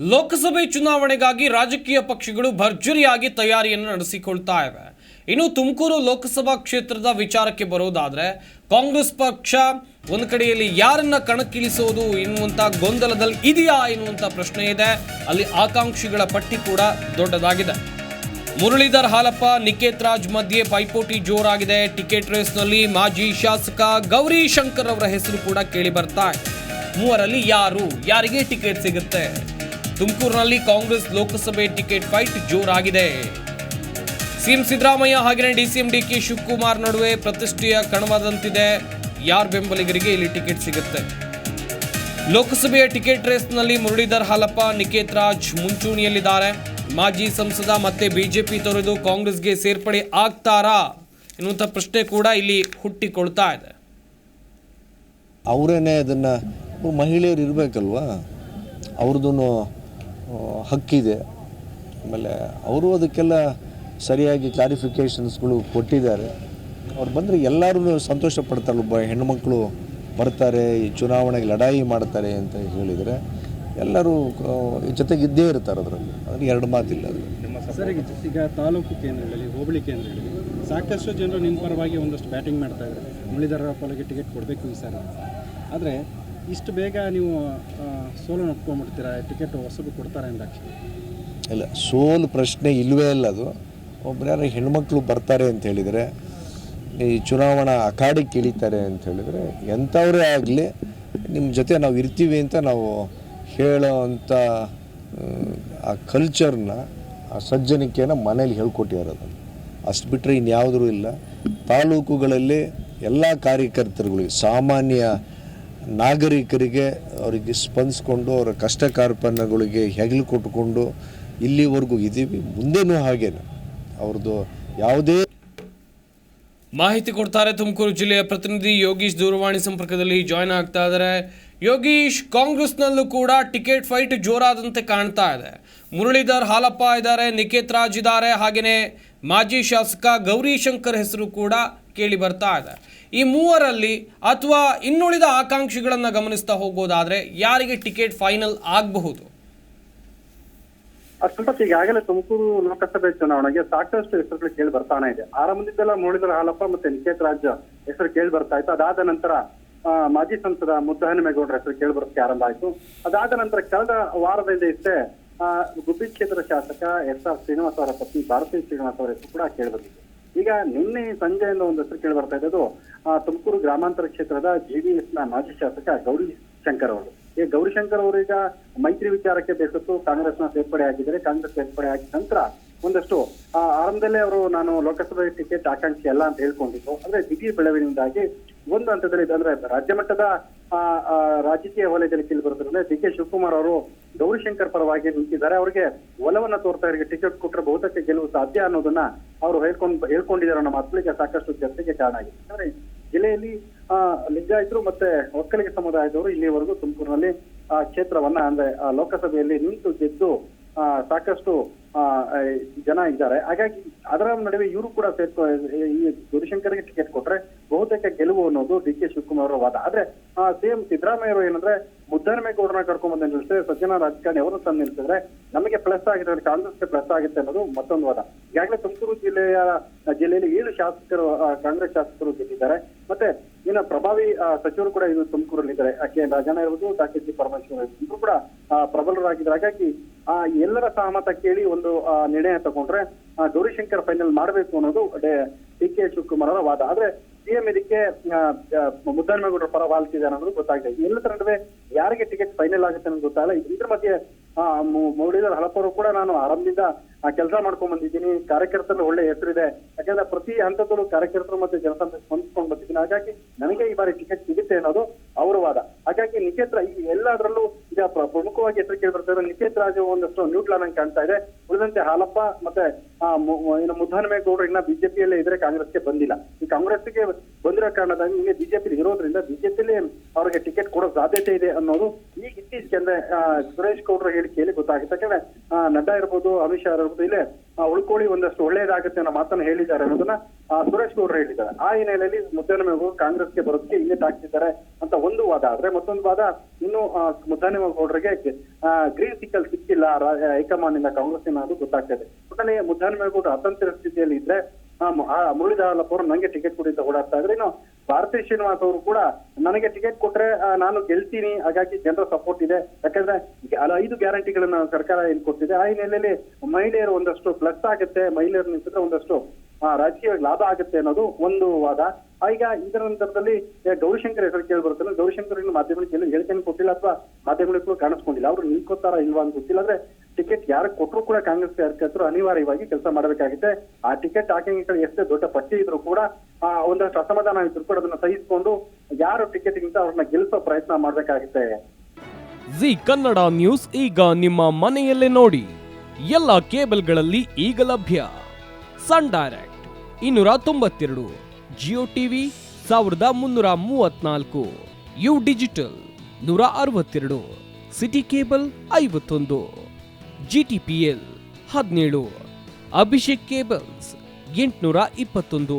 ಲೋಕಸಭೆ ಚುನಾವಣೆಗಾಗಿ ರಾಜಕೀಯ ಪಕ್ಷಗಳು ಭರ್ಜರಿಯಾಗಿ ತಯಾರಿಯನ್ನು ನಡೆಸಿಕೊಳ್ತಾ ಇವೆ. ಇನ್ನು ತುಮಕೂರು ಲೋಕಸಭಾ ಕ್ಷೇತ್ರದ ವಿಚಾರಕ್ಕೆ ಬರೋದಾದರೆ, ಕಾಂಗ್ರೆಸ್ ಪಕ್ಷ ಒಂದು ಕಡೆಯಲ್ಲಿ ಯಾರನ್ನ ಕಣಕ್ಕಿಳಿಸೋದು ಎನ್ನುವಂಥ ಗೊಂದಲದಲ್ಲಿ ಇದೆಯಾ ಎನ್ನುವಂಥ ಪ್ರಶ್ನೆ ಇದೆ. ಅಲ್ಲಿ ಆಕಾಂಕ್ಷಿಗಳ ಪಟ್ಟಿ ಕೂಡ ದೊಡ್ಡದಾಗಿದೆ. ಮುರಳೀಧರ್ ಹಾಲಪ್ಪ, ನಿಕೇತ್ ರಾಜ್ ಮಧ್ಯೆ ಪೈಪೋಟಿ ಜೋರಾಗಿದೆ. ಟಿಕೆಟ್ ರೇಸ್ನಲ್ಲಿ ಮಾಜಿ ಶಾಸಕ ಗೌರಿ ಶಂಕರ್ ಅವರ ಹೆಸರು ಕೂಡ ಕೇಳಿ ಬರ್ತಾ ಮೂವರಲ್ಲಿ ಯಾರು, ಯಾರಿಗೆ ಟಿಕೆಟ್ ಸಿಗುತ್ತೆ? ತುಮಕೂರಿನಲ್ಲಿ ಕಾಂಗ್ರೆಸ್ ಲೋಕಸಭೆ ಟಿಕೆಟ್ ಫೈಟ್ ಜೋರಾಗಿದೆ. ಸಿಎಂ ಸಿದ್ದರಾಮಯ್ಯ ಹಾಗೆಯೇ ಡಿಸಿಎಂ ಡಿಕೆ ಶಿವಕುಮಾರ್ ನಡುವೆ ಪ್ರತಿಷ್ಠೆಯ ಕಣವಾದಂತಿದೆ. ಯಾರ ಬೆಂಬಲಿಗರಿಗೆ ಇಲ್ಲಿ ಟಿಕೆಟ್ ಸಿಗುತ್ತೆ? ಲೋಕಸಭೆಯ ಟಿಕೆಟ್ ರೇಸ್ನಲ್ಲಿ ಮುರಳೀಧರ್ ಹಾಲಪ್ಪ, ನಿಕೇತ್ ರಾಜ್ ಮುಂಚೂಣಿಯಲ್ಲಿದ್ದಾರೆ. ಮಾಜಿ ಸಂಸದ ಮತ್ತೆ ಬಿಜೆಪಿ ತೊರೆದು ಕಾಂಗ್ರೆಸ್ಗೆ ಸೇರ್ಪಡೆ ಆಗ್ತಾರಾ ಎನ್ನುವಂಥ ಪ್ರಶ್ನೆ ಕೂಡ ಇಲ್ಲಿ ಹುಟ್ಟಿಕೊಳ್ತಾ ಇದೆ. ಅವರೇನೆ ಅದನ್ನು ಮಹಿಳೆಯರು ಇರಬೇಕಲ್ವಾ? ಅವ್ರದ್ದು ಹಕ್ಕಿದೆ. ಆಮೇಲೆ ಅವರು ಅದಕ್ಕೆಲ್ಲ ಸರಿಯಾಗಿ ಕ್ಲಾರಿಫಿಕೇಷನ್ಸ್ಗಳು ಕೊಟ್ಟಿದ್ದಾರೆ. ಅವ್ರು ಬಂದರೆ ಎಲ್ಲರೂ ಸಂತೋಷ ಪಡ್ತಾರೆ. ಒಬ್ಬ ಹೆಣ್ಣುಮಕ್ಕಳು ಬರ್ತಾರೆ ಈ ಚುನಾವಣೆಗೆ ಲಡಾಯಿ ಮಾಡ್ತಾರೆ ಅಂತ ಹೇಳಿದರೆ ಎಲ್ಲರೂ ಜೊತೆಗೆ ಇದ್ದೇ ಇರ್ತಾರೆ ಅದರಲ್ಲಿ. ಅದ್ರಲ್ಲಿ ಎರಡು ಮಾತಿಲ್ಲ ಅದು. ಸರ್ ಈಗ ಈಗ ತಾಲೂಕು ಕೇಂದ್ರಗಳಲ್ಲಿ ಹೋಬಳಿ ಕೇಂದ್ರಗಳಲ್ಲಿ ಸಾಕಷ್ಟು ಜನರು ನಿಮ್ಮ ಪರವಾಗಿ ಒಂದಷ್ಟು ಬ್ಯಾಟಿಂಗ್ ಮಾಡ್ತಾ ಇದ್ದಾರೆ. ಮುರಳೀಧರ ಪಾಲಿಗೆ ಟಿಕೆಟ್ ಕೊಡಬೇಕು ಈ ಸರ್ ಆದರೆ ಇಷ್ಟು ಬೇಗ ನೀವು ಸೋಲನ್ನು ಒಪ್ಕೊಂಡ್ಬಿಡ್ತೀರಾ? ಟಿಕೆಟ್ ಹೊಸದು ಕೊಡ್ತಾರೆ ಅಂದಾಕ್ಷಿ ಇಲ್ಲ, ಸೋಲು ಪ್ರಶ್ನೆ ಇಲ್ಲವೇ ಇಲ್ಲ ಅದು. ಒಬ್ರು ಯಾರು ಹೆಣ್ಮಕ್ಳು ಬರ್ತಾರೆ ಅಂತ ಹೇಳಿದರೆ, ಈ ಚುನಾವಣಾ ಅಖಾಡಕ್ಕೆ ಇಳಿತಾರೆ ಅಂತ ಹೇಳಿದರೆ, ಎಂಥವರೇ ಆಗಲಿ ನಿಮ್ಮ ಜೊತೆ ನಾವು ಇರ್ತೀವಿ ಅಂತ ನಾವು ಹೇಳೋ ಅಂಥ ಆ ಕಲ್ಚರ್ನ ಆ ಸಜ್ಜನಿಕೆನ ಮನೇಲಿ ಹೇಳ್ಕೊಟ್ಟಿರೋದು ಅಷ್ಟು ಬಿಟ್ಟರೆ ಇನ್ಯಾವುದೂ ಇಲ್ಲ. ತಾಲೂಕುಗಳಲ್ಲಿ ಎಲ್ಲ ಕಾರ್ಯಕರ್ತರುಗಳಿಗೆ, ಸಾಮಾನ್ಯ ನಾಗರಿಕರಿಗೆ ಅವರಿಗೆ ಸ್ಪಂದಿಸ್ಕೊಂಡು ಅವರ ಕಷ್ಟ ಕಾರ್ಪಣ್ಯಗಳಿಗೆ ಹೆಗಲು ಕೊಟ್ಟುಕೊಂಡು ಇಲ್ಲಿವರೆಗೂ ಇದ್ದೀವಿ. ಮುಂದೆನೂ ಹಾಗೇನೆ. ಅವ್ರದ್ದು ಯಾವುದೇ ಮಾಹಿತಿ ಕೊಡ್ತಾರೆ ತುಮಕೂರು ಜಿಲ್ಲೆಯ ಪ್ರತಿನಿಧಿ ಯೋಗೀಶ್ ದೂರವಾಣಿ ಸಂಪರ್ಕದಲ್ಲಿ ಜಾಯ್ನ್ ಆಗ್ತಾ ಇದ್ದಾರೆ. ಯೋಗೀಶ್, ಕಾಂಗ್ರೆಸ್ನಲ್ಲೂ ಕೂಡ ಟಿಕೆಟ್ ಫೈಟ್ ಜೋರಾದಂತೆ ಕಾಣ್ತಾ ಇದೆ. ಮುರಳೀಧರ್ ಹಾಲಪ್ಪ ಇದ್ದಾರೆ, ನಿಕೇತ್ ರಾಜ್ ಇದ್ದಾರೆ ಹಾಗೆಯೇ ಮಾಜಿ ಶಾಸಕ ಗೌರಿಶಂಕರ್ ಹೆಸರು ಕೂಡ ಕೇಳಿ ಬರ್ತಾ ಇದೆ. ಈ ಮೂವರಲ್ಲಿ ಅಥವಾ ಇನ್ನುಳಿದ ಆಕಾಂಕ್ಷಿಗಳನ್ನು ಗಮನಿಸ್ತಾ ಹೋಗೋದಾದ್ರೆ ಯಾರಿಗೆ ಟಿಕೆಟ್ ಫೈನಲ್ ಆಗಬಹುದು? ಸಂಪತ್ ಈಗಾಗಲೇ ತುಮಕೂರು ಲೋಕಸಭೆ ಚುನಾವಣೆಗೆ ಸಾಕಷ್ಟು ಹೆಸರುಗಳು ಕೇಳಿ ಬರ್ತಾನೆ ಇದೆ. ಆರಂಭದಿಂದೆಲ್ಲ ಮುರಳೀಧರ ಹಾಲಪ್ಪ ಮತ್ತೆ ನಿಕೇತ್ ರಾಜ್ ಹೆಸರು ಕೇಳಿ ಬರ್ತಾ ಇತ್ತು. ಅದಾದ ನಂತರ ಮಾಜಿ ಸಂಸದ ಮುದ್ದಹನುಮೇಗೌಡರ ಹೆಸರು ಕೇಳಿ ಬರೋಕ್ಕೆ ಆರಂಭ ಆಯಿತು. ಅದಾದ ನಂತರ ಕಳೆದ ವಾರದಿಂದ ಇಷ್ಟೇ ಗುಬ್ಬಿ ಕ್ಷೇತ್ರ ಶಾಸಕ ಎಸ್ ಆರ್ ಶ್ರೀನಿವಾಸ್ ಅವರ ಪತ್ನಿ ಭಾರತೀಯ ಶ್ರೀನಿವಾಸ ಅವರ ಹೆಸರು ಕೂಡ ಕೇಳಿ ಬಂದಿದೆ. ಈಗ ನಿನ್ನೆ ಸಂಜೆಯಿಂದ ಒಂದು ಹೆಸರು ಕೇಳಿ ಬರ್ತಾ ಆ, ತುಮಕೂರು ಗ್ರಾಮಾಂತರ ಕ್ಷೇತ್ರದ ಜೆಡಿಎಸ್ನ ಮಾಜಿ ಶಾಸಕ ಗೌರಿ ಶಂಕರ್ ಅವರು. ಈ ಗೌರಿಶಂಕರ್ ಅವರು ಈಗ ಮೈತ್ರಿ ವಿಚಾರಕ್ಕೆ ಬೇಸತ್ತು ಕಾಂಗ್ರೆಸ್ನ ಸೇರ್ಪಡೆ ಆಗಿದ್ದಾರೆ ಕಾಂಗ್ರೆಸ್ ಸೇರ್ಪಡೆ ಆಗಿದ ನಂತರ ಒಂದಷ್ಟು ಆರಂಭದಲ್ಲೇ ಅವರು ನಾನು ಲೋಕಸಭೆ ಟಿಕೆಟ್ ಆಕಾಂಕ್ಷಿ ಅಲ್ಲ ಅಂತ ಹೇಳ್ಕೊಂಡಿದ್ದು. ಅಂದ್ರೆ ದಿಢೀರ್ ಬೆಳವಣಿಗೆಯಿಂದಾಗಿ ಒಂದು ಹಂತದಲ್ಲಿ ಅಂದ್ರೆ ರಾಜ್ಯ ಮಟ್ಟದ ರಾಜಕೀಯ ವಲಯದಲ್ಲಿ ಕೇಳಿ ಬರೋದ್ರಿಂದ ಡಿ ಕೆ ಶಿವಕುಮಾರ್ ಅವರು ಗೌರಿಶಂಕರ್ ಪರವಾಗಿ ನಿಂತಿದ್ದಾರೆ. ಅವರಿಗೆ ಒಲವನ್ನ ತೋರ್ತಾ ಇವರಿಗೆ ಟಿಕೆಟ್ ಕೊಟ್ಟರೆ ಬಹುತೇಕ ಗೆಲುವು ಸಾಧ್ಯ ಅನ್ನೋದನ್ನ ಅವರು ಹೇಳ್ಕೊಂಡ್, ಹೇಳ್ಕೊಂಡಿದ್ದಾರೆ ಅನ್ನೋ ಮಾತುಗಳಿಗೆ ಸಾಕಷ್ಟು ಚರ್ಚೆಗೆ ಕಾರಣ ಆಗಿದೆ. ಅಂದ್ರೆ ಜಿಲ್ಲೆಯಲ್ಲಿ ಲಿಂಗಾಯತರು ಮತ್ತೆ ಒಕ್ಕಲಿಗ ಸಮುದಾಯದವರು ಇಲ್ಲಿವರೆಗೂ ತುಮಕೂರಿನಲ್ಲಿ, ಆ, ಕ್ಷೇತ್ರವನ್ನ ಅಂದ್ರೆ ಲೋಕಸಭೆಯಲ್ಲಿ ನಿಂತು ಗೆದ್ದು ಸಾಕಷ್ಟು ಜನ ಇದ್ದಾರೆ. ಹಾಗಾಗಿ ಅದರ ನಡುವೆ ಇವರು ಕೂಡ ಸೇರ್ಕೊ, ಈ ಗುರುಶಂಕರ್ಗೆ ಟಿಕೆಟ್ ಕೊಟ್ರೆ ಬಹುತೇಕ ಗೆಲುವು ಅನ್ನೋದು ಡಿ ಕೆ ಶಿವಕುಮಾರ್ ಅವರ ವಾದ. ಆದ್ರೆ ಸಿಎಂ ಸಿದ್ದರಾಮಯ್ಯ ಅವರು ಏನಂದ್ರೆ ಮುದ್ದನಮೇಗೌಡರನ್ನ ಕರ್ಕೊಂಡ್ ಬಂದ ನಿಲ್ಸಿದ್ರೆ ಸಜ್ಜನ ರಾಜಕಾರಣಿ ಅವರು ತಂದು ನಿಲ್ಸಿದ್ರೆ ನಮಗೆ ಪ್ಲಸ್ ಆಗಿದೆ ಕಾಂಗ್ರೆಸ್ಗೆ ಪ್ಲಸ್ ಆಗುತ್ತೆ ಅನ್ನೋದು ಮತ್ತೊಂದು ವಾದ. ಈಗಾಗಲೇ ತುಮಕೂರು ಜಿಲ್ಲೆಯ ಜಿಲ್ಲೆಯಲ್ಲಿ ಏಳು ಶಾಸಕರು ಕಾಂಗ್ರೆಸ್ ಶಾಸಕರು ಗೆದ್ದಿದ್ದಾರೆ. ಮತ್ತೆ ಇನ್ನು ಪ್ರಭಾವಿ ಸಚಿವರು ಕೂಡ ಇದು ತುಮಕೂರಲ್ಲಿ ಇದ್ದಾರೆ ಕೆ ರಾಜಣ್ಣ ಇರ್ಬೋದು, ಡಾಕ್ಟರ್ ಜಿ ಪರಮೇಶ್ವರ್ ಇವರು ಕೂಡ ಪ್ರಬಲರಾಗಿದ್ದಾರೆ. ಹಾಗಾಗಿ ಎಲ್ಲರ ಸಹಮತ ಕೇಳಿ ಒಂದು ಆ, ನಿರ್ಣಯ ತಗೊಂಡ್ರೆ ಆ, ಗೌರಿಶಂಕರ್ ಫೈನಲ್ ಮಾಡಬೇಕು ಅನ್ನೋದು ಡಿ ಕೆ ಶಿವಕುಮಾರ್ ವಾದ. ಆದ್ರೆ ಸಿಎಂ ಇದಕ್ಕೆ ಮುದ್ದನಮೇಗೌಡರ ಪರ ವಾಲ್ತಿದ್ದಾರೆ ಅನ್ನೋದು ಗೊತ್ತಾಗಿದೆ ಎಲ್ಲದರ ನಡುವೆ ಯಾರಿಗೆ ಟಿಕೆಟ್ ಫೈನಲ್ ಆಗುತ್ತೆ ಅನ್ನೋದು ಗೊತ್ತಾಗಲ್ಲ. ಇದ್ರ ಮಧ್ಯೆ ಆ, ಮುರಳೀಧರ್ ಹಲಪರು ಕೂಡ ನಾನು ಆರಂಭದಿಂದ ಕೆಲಸ ಮಾಡ್ಕೊಂಡ್ ಬಂದಿದ್ದೀನಿ. ಕಾರ್ಯಕರ್ತರ ಒಳ್ಳೆ ಹೆಸರಿದೆ. ಯಾಕಂದ್ರೆ ಪ್ರತಿ ಹಂತದಲ್ಲೂ ಕಾರ್ಯಕರ್ತರು ಮತ್ತೆ ಜನಸಂಖ್ಯೆ ಸ್ಪಂದಿಸ್ಕೊಂಡು ಬಂದಿದ್ದೀನಿ. ಹಾಗಾಗಿ ನನಗೆ ಈ ಬಾರಿ ಟಿಕೆಟ್ ಸಿಗುತ್ತೆ ಅನ್ನೋದು ಅವರ ವಾದ. ಹಾಗಾಗಿ ನಿಖೇತ್ರ ಈ ಎಲ್ಲದರಲ್ಲೂ ಈಗ ಪ್ರಮುಖವಾಗಿ ಹೆಸರು ಕೇಳಿ ನಿಖೇತ್ ರಾಜು ಒಂದಷ್ಟು ನ್ಯೂಟ್ಲಾನ್ ಆಗಿ ಕಾಣ್ತಾ ಇದೆ. ಉಳಿದಂತೆ ಹಾಲಪ್ಪ ಮತ್ತೆ ಏನು ಮುದ್ದಾನಮೇಗೌಡರು ಇನ್ನು ಬಿಜೆಪಿಯಲ್ಲೇ ಇದ್ರೆ ಕಾಂಗ್ರೆಸ್ಗೆ ಬಂದಿಲ್ಲ. ಈ ಕಾಂಗ್ರೆಸ್ಗೆ ಬಂದಿರೋ ಕಾರಣದಾಗಿ ಈಗ ಬಿಜೆಪಿ ಇರೋದ್ರಿಂದ ಬಿಜೆಪಿಲಿ ಅವ್ರಿಗೆ ಟಿಕೆಟ್ ಕೊಡೋ ಸಾಧ್ಯತೆ ಇದೆ ಅನ್ನೋದು ಈಗ ಇತ್ತೀಚೆಗೆ ಅಂದ್ರೆ ಆ, ಸುರೇಶ್ ಗೌಡರ ಹೇಳಿಕೆಯಲ್ಲಿ ಗೊತ್ತಾಗುತ್ತೆ. ಯಾಕಂದ್ರೆ ಆ, ನಡ್ಡಾ ಇರ್ಬೋದು ಅಮಿತ್ ಶಾ ಆ, ಉಳ್ಕೊಳ್ಳಿ ಒಂದಷ್ಟು ಒಳ್ಳೆಯದಾಗುತ್ತೆ ಅನ್ನೋ ಮಾತನ್ನ ಹೇಳಿದ್ದಾರೆ ಅನ್ನೋದನ್ನ ಸುರೇಶ್ ಗೌಡ್ರು ಹೇಳಿದ್ದಾರೆ. ಆ ಹಿನ್ನೆಲೆಯಲ್ಲಿ ಮುದ್ದನಮೇಗೌಡರು ಕಾಂಗ್ರೆಸ್ಗೆ ಬರೋದಕ್ಕೆ ಇಲ್ಲೇ ತಾಕ್ತಿದ್ದಾರೆ ಅಂತ ಒಂದು ವಾದ. ಆದ್ರೆ ಮತ್ತೊಂದು ವಾದ ಇನ್ನು ಮುದ್ದನಮೇಗೌಡರಿಗೆ ಗ್ರೀನ್ ಸಿಕ್ಕಲ್ ಸಿಕ್ಕಿಲ್ಲ ಹೈಕಮಾಂಡ್ ಇಂದ ಕಾಂಗ್ರೆಸ್ಸಿನ ಅದು ಗೊತ್ತಾಗ್ತದೆ. ಒಟ್ಟನೆ ಮುದ್ದನಮೇಗೌಡರು ಅತಂತ್ರ ಸ್ಥಿತಿಯಲ್ಲಿ ಇದ್ರೆ ಆ, ಮು- ಆ, ಅವರು ನಂಗೆ ಟಿಕೆಟ್ ಕೊಡಿ ಅಂತ ಓಡಾಡ್ತಾ ಇದ್ರೆ. ಇನ್ನು ಭಾರತೀಯ ಶ್ರೀನಿವಾಸ್ ಅವರು ಕೂಡ ನನಗೆ ಟಿಕೆಟ್ ಕೊಟ್ರೆ ನಾನು ಗೆಲ್ತೀನಿ. ಹಾಗಾಗಿ ಜನರ ಸಪೋರ್ಟ್ ಇದೆ. ಯಾಕಂದ್ರೆ ಐದು ಗ್ಯಾರಂಟಿಗಳನ್ನ ಸರ್ಕಾರ ಏನ್ ಕೊಟ್ಟಿದೆ. ಆ ಹಿನ್ನೆಲೆಯಲ್ಲಿ ಮಹಿಳೆಯರು ಒಂದಷ್ಟು ಪ್ಲಸ್ ಆಗುತ್ತೆ. ಮಹಿಳೆಯರು ನಿಂತಿದ್ರೆ ಒಂದಷ್ಟು ರಾಜಕೀಯ ಲಾಭ ಆಗುತ್ತೆ ಅನ್ನೋದು ಒಂದು ವಾದ. ಈಗ ಇದರ ನಂತರದಲ್ಲಿ ಗೌರಿಶಂಕರ್ ಹೆಸರು ಕೇಳಿ ಬರುತ್ತೆ. ಗೌರಿಶಂಕರ್ ಮಾಧ್ಯಮಗಳಿಗೆ ಎಲ್ಲೂ ಹೇಳಿಕೆಯನ್ನು ಕೊಟ್ಟಿಲ್ಲ ಅಥವಾ ಮಾಧ್ಯಮಗಳಿಗೂ ಕಾಣಿಸ್ಕೊಂಡಿಲ್ಲ. ಅವರು ನಿಲ್ಕೋತಾರ ಇಲ್ವಾ ಅಂತ ಗೊತ್ತಿಲ್ಲ. ಅಂದ್ರೆ ಟಿಕೆಟ್ ಯಾರು ಕೊಟ್ಟರು ಕೂಡ ಕಾಂಗ್ರೆಸ್ ಕಾರ್ಯಕರ್ತರು ಅನಿವಾರ್ಯವಾಗಿ ಕೆಲಸ ಮಾಡಬೇಕಾಗುತ್ತೆ. ಆ ಟಿಕೆಟ್ ಆಕಾಂಕ್ಷಿಗಳು ಎಷ್ಟೇ ದೊಡ್ಡ ಪಟ್ಟಿ ಇದ್ರು ಕೂಡ ಒಂದಷ್ಟು ಅಸಮಾಧಾನ ಇದ್ರು ಕೂಡ ಅದನ್ನ ಸಹಿಸಿಕೊಂಡು ಯಾರು ಟಿಕೆಟ್ ಗಿಂತ ಅವ್ರನ್ನ ಗೆಲ್ಲಿಸೋ ಪ್ರಯತ್ನ ಮಾಡ್ಬೇಕಾಗುತ್ತೆ. ಜಿ ಕನ್ನಡ ನ್ಯೂಸ್ ಈಗ ನಿಮ್ಮ ಮನೆಯಲ್ಲೇ ನೋಡಿ. ಎಲ್ಲ ಕೇಬಲ್ಗಳಲ್ಲಿ ಈಗ ಲಭ್ಯ. ಸನ್ ಡೈರೆಕ್ಟ್ ಇನ್ನೂರ ತೊಂಬತ್ತೆರಡು, ಜಿಯೋ ಟಿವಿ ಸಾವಿರದ ಮುನ್ನೂರ ಮೂವತ್ನಾಲ್ಕು ಯು ಡಿಜಿಟಲ್ ನೂರ ಅರವತ್ತೆರಡು, ಸಿಟಿ ಕೇಬಲ್ ಐವತ್ತೊಂದು ಜಿ ಟಿ ಪಿ ಎಲ್ ಹದಿನೇಳು, ಅಭಿಷೇಕ್ ಕೇಬಲ್ಸ್ ಎಂಟುನೂರ ಇಪ್ಪತ್ತೊಂದು.